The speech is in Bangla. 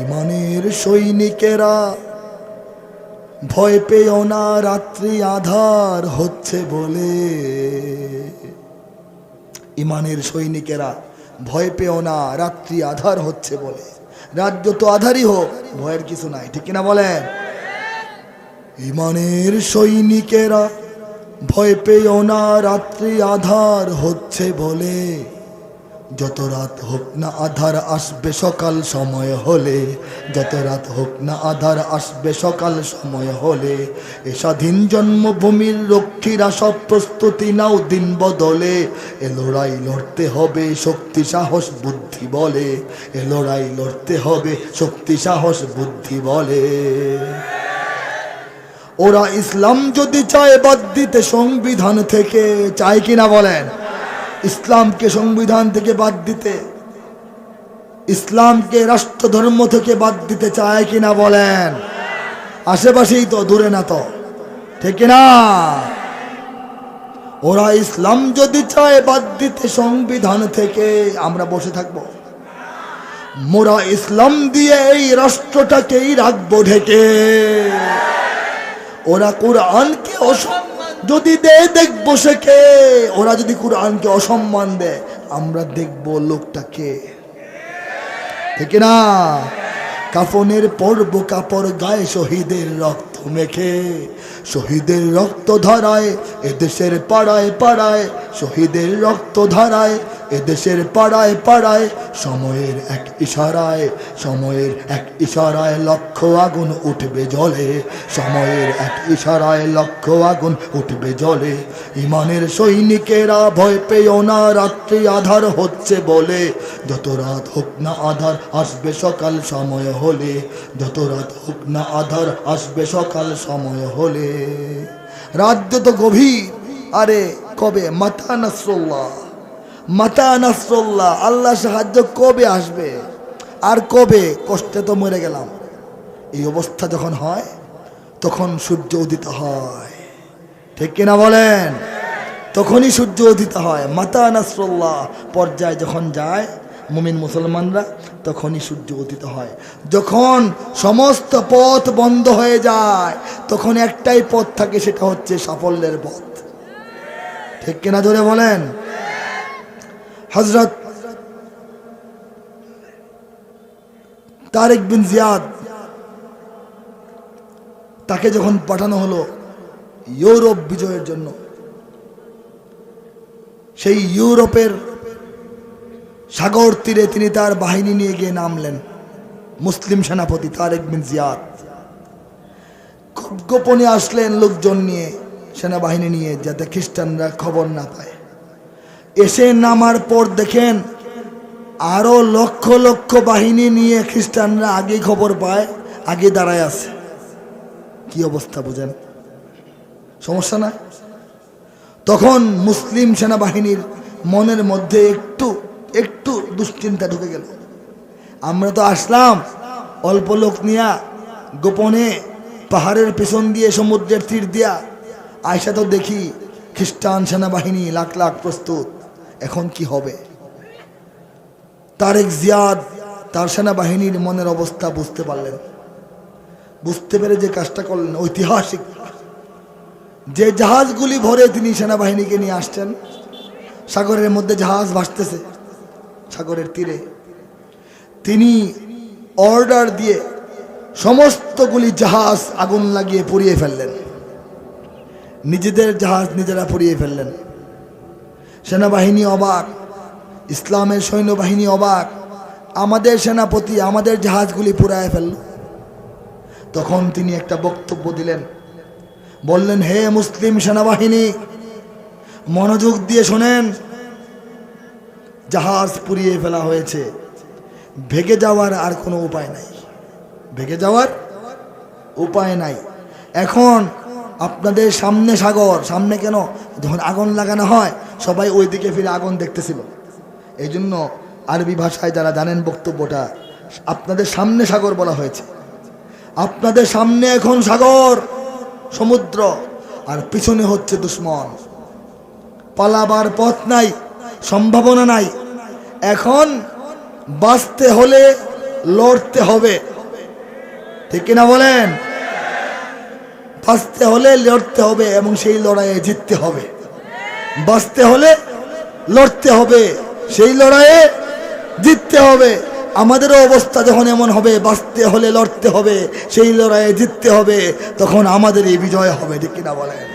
ইমানের সৈনিকেরা, ভয় পেও না, রাত্রি আধার হচ্ছে বলে। ইমানের সৈনিকেরা, ভয় পেও না, রাত্রি আধার হচ্ছে বলে। রাজ্য তো আধারই হোক, ভয়ের কিছু নাই, ঠিক কিনা বলেন? ইমানের সৈনিকেরা, ভয় পেও না, রাত্রি আধার হচ্ছে বলে। যত রাত হোক না আধার আসবে সকাল সময় হলে, যত রাত হোক না আধার আসবে সকাল সময় হলে, এ স্বাধীন জন্মভূমির রক্ষীরা সব প্রস্তুতি নাও দিন বদলে, এ লড়াই লড়তে হবে শক্তি, সাহস, বুদ্ধি বলে, এ লড়াই লড়তে হবে শক্তি, সাহস, বুদ্ধি বলে। ওরা ইসলাম যদি চায় বাদ দিতে সংবিধান থেকে, চায় কিনা বলেন? ইসলামকে সংবিধান থেকে বাদ দিতে, ইসলামকে রাষ্ট্র ধর্ম থেকে বাদ দিতে চায় কিনা বলেন? আশেপাশেই তো, দূরে না তো। ঠিক না ওরা ইসলাম যদি চায় বাদ দিতে সংবিধান থেকে, আমরা বসে থাকব। মোরা ইসলাম দিয়ে এই রাষ্ট্রটাকেই রাখব ঢেকে। ওরা কোরআনকে অসম্মান যদি দেয়, দেখব সে কে? ওরা যদি কোরআনকে অসম্মান দেয়, আমরা দেখব লোকটাকে ঠিক না কাফনের পর্ব কাপড় গায়ে শহীদের রক্ত মেখে, শহীদের রক্ত ধরায়, এদেশের পাড়ায় পাড়ায়, শহীদের রক্ত ধারায় এদেশের পাড়ায় পাড়ায়, সময়ের এক ইশারায়, সময়ের এক ইশারায় লক্ষ আগুন উঠবে জলে, সময়ের এক ইশারায় লক্ষ আগুন উঠবে জলে। ইমানের সৈনিকেরা ভয় পেও না, রাত্রি আধার হচ্ছে বলে। যত রাত হোক না আধার আসবে সকাল সময় হলে। যত রাত হোক না আধার আসবে সকাল সময় হলে। রাজ্য তো গভীর, আরে কবে? মাতা নাসরুল্লাহ। মাতা নাসরুল্লাহ আল্লাহ সাহায্য কবে আসবে? আর কবে? কষ্টে তো মরে গেলাম। এই অবস্থা যখন হয়, তখন সূর্য উদিত হয়। ঠিক কিনা বলেন? তখনই সূর্য উদিত হয়। মাতা নাসরুল্লাহ পর্যায়ে যখন যায়, মুমিন মুসলমানরা, তখনই সূর্য উদিত হয়। যখন সমস্ত পথ বন্ধ হয়ে যায়, তখন একটাই পথ থাকে, সেটা হচ্ছে সাফল্যের পথ। ঠিক কিনা ধরে বলেন? হজরত তারেক বিন জিয়াদ তাকে যখন পাঠানো হলো ইউরোপ বিজয়ের জন্য, সেই ইউরোপের সাগর তীরে তিনি তার বাহিনী নিয়ে গিয়ে নামলেন, মুসলিম সেনাপতি তারেক বিন জিয়াদ। খুব গোপনে আসলেন লোকজন নিয়ে, সেনাবাহিনী নিয়ে, যাতে খ্রিস্টানরা খবর না পায়। এসে নামার পর দেখেন আরও লক্ষ লক্ষ বাহিনী নিয়ে খ্রিস্টানরা আগে খবর পায়, আগে দাঁড়ায় আছে। কি অবস্থা বুঝেন? সমস্যা না? তখন মুসলিম সেনাবাহিনীর মনের মধ্যে একটু একটু দুশ্চিন্তা ঢুকে গেল। আমরা তো আসলাম, অল্প লোক নিয়া গোপনে পাহাড়ের পেছন দিয়ে, সমুদ্রের তীর দিয়া। আয়সা তো দেখি খ্রিস্টান সেনাবাহিনী লাখ লাখ প্রস্তুত। এখন কি হবে? তারেক জিয়াদ তার সেনাবাহিনীর মনের অবস্থা বুঝতে পারলেন। বুঝতে পেরে যে কাজটা করলেন ঐতিহাসিক। যে জাহাজগুলি ভরে তিনি সেনাবাহিনীকে নিয়ে আসছেন, সাগরের মধ্যে জাহাজ ভাসতেছে, সাগরের তীরে। তিনি অর্ডার দিয়ে সমস্তগুলি জাহাজ আগুন লাগিয়ে পুড়িয়ে ফেললেন। নিজেদের জাহাজ নিজেরা পুড়িয়ে ফেললেন। সেনাবাহিনী অবাক, ইসলামের সৈন্যবাহিনী অবাক, আমাদের সেনাপতি আমাদের জাহাজগুলি পুরায় ফেলল তখন তিনি একটা বক্তব্য দিলেন। বললেন, হে মুসলিম সেনাবাহিনী, মনোযোগ দিয়ে শোনেন। জাহাজ পুড়িয়ে ফেলা হয়েছে। ভেগে যাওয়ার আর কোনো উপায় নাই। ভেগে যাওয়ার উপায় নাই। এখন আপনাদের সামনে সাগর, সামনে কেন? যখন আগুন লাগানো হয় সবাই ওই দিকে ফিরে আগুন দেখতেছিল। এই জন্য আরবি ভাষায় যারা জানেন বক্তব্যটা, আপনাদের সামনে সাগর বলা হয়েছে। আপনাদের সামনে এখন সাগর, সমুদ্র, আর পিছনে হচ্ছে দুশ্মন। পালাবার পথ নাই, সম্ভাবনা নাই। এখন বাঁচতে হলে লড়তে হবে। ঠিক কিনা বলেন? বাঁচতে হলে লড়তে হবে এবং সেই লড়াইয়ে জিততে হবে। বাঁচতে হলে লড়তে হবে। সেই লড়াইয়ে জিততে হবে। আমাদেরও অবস্থা যখন এমন হবে, বাঁচতে হলে লড়তে হবে। সেই লড়াইয়ে জিততে হবে, তখন আমাদের এই বিজয় হবে, ঠিক কিনা বলেন?